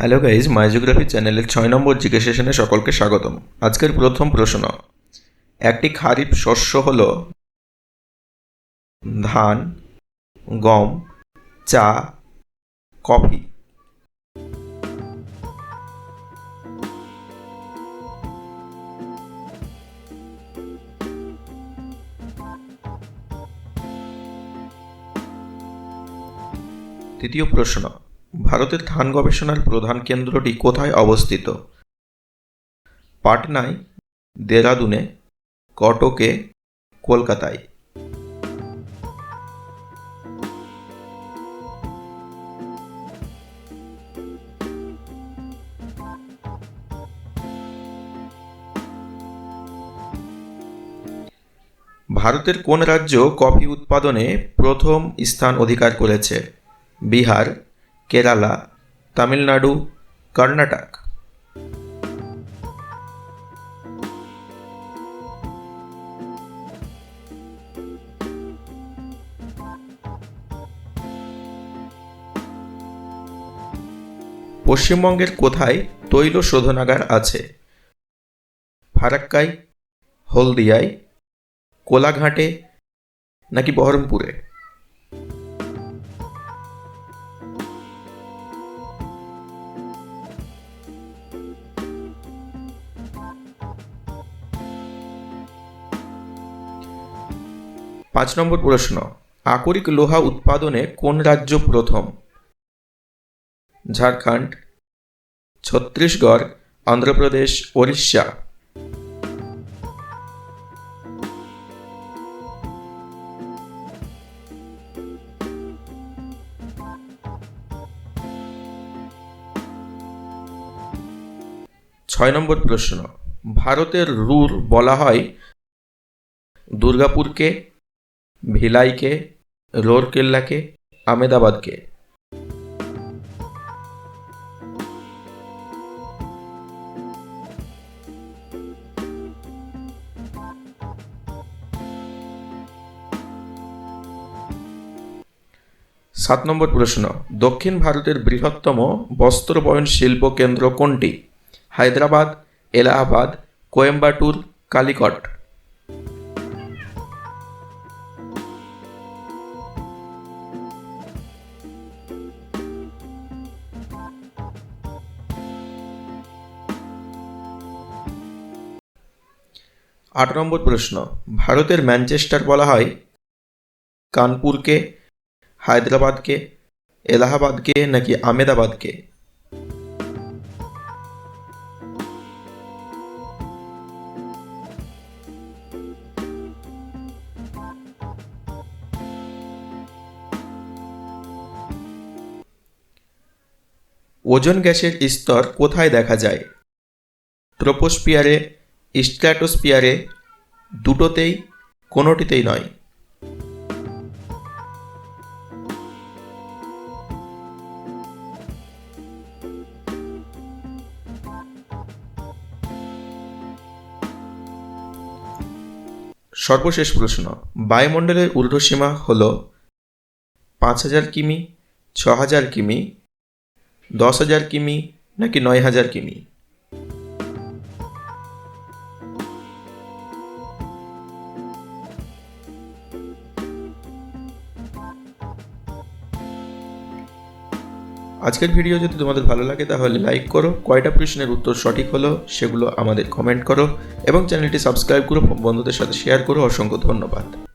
Hello guys মাইজিওগ্রাফি চ্যানেলের ছয় নম্বর জিজ্ঞেস সেশনে সকলকে স্বাগতম। আজকের প্রথম প্রশ্ন, একটি খারিফ শস্য হল ধান, গম, চা, কফি। তৃতীয় প্রশ্ন ভারতের ধান গবেষণার প্রধান কেন্দ্রটি কোথায় অবস্থিত? পাটনায়, দেরাদুনে, কটকে, কলকাতায়। ভারতের কোন রাজ্য কফি উৎপাদনে প্রথম স্থান অধিকার করেছে? বিহার কেরালা তামিলনাড়ু কর্ণাটক পশ্চিমবঙ্গের কোথায় তৈল শোধনাগার আছে? ফারাক্কাই হলদিয়ায় কোলাঘাটে নাকি বহরমপুরে? পাঁচ নম্বর প্রশ্ন, আকরিক লোহা উৎপাদনে কোন রাজ্য প্রথম? ঝাড়খণ্ড, ছত্তিশগড়, অন্ধ্রপ্রদেশ, ওড়িশা। ছয় নম্বর প্রশ্ন, ভারতের রুর বলা হয় দুর্গাপুরকে? ভিলাইকে, রোরকেল্লাকে আমেদাবাদকে সাত নম্বর প্রশ্ন, দক্ষিণ ভারতের বৃহত্তম বস্ত্র বয়ন শিল্প কেন্দ্র কোনটি? হায়দ্রাবাদ, এলাহাবাদ, কোয়েম্বাটুর, কালিকট। আট নম্বর প্রশ্ন, ভারতের ম্যানচেস্টার বলা হয় কানপুরকে, হায়দ্রাবাদকে, এলাহাবাদকে নাকি আমেদাবাদকে ওজন গ্যাসের স্তর কোথায় দেখা যায়? ট্রোপোস্পিয়ারে স্ট্র্যাটোস্পিয়ারে দুটোতেই, কোনোটিতেই নয়। সর্বশেষ প্রশ্ন, বায়ুমণ্ডলের ঊর্ধ্বসীমা হল পাঁচ হাজার কিমি ছ হাজার কিমি, দশ হাজার কিমি নাকি নয় হাজার কিমি? আজকের ভিডিও যদি তোমাদের ভালো লাগে, তাহলে লাইক করো। কয়টা প্রশ্নের উত্তর সঠিক হলো, সেগুলো আমাদের কমেন্ট করো। এবং চ্যানেলটি সাবস্ক্রাইব করো, বন্ধুদের সাথে শেয়ার করো। অসংখ্য ধন্যবাদ।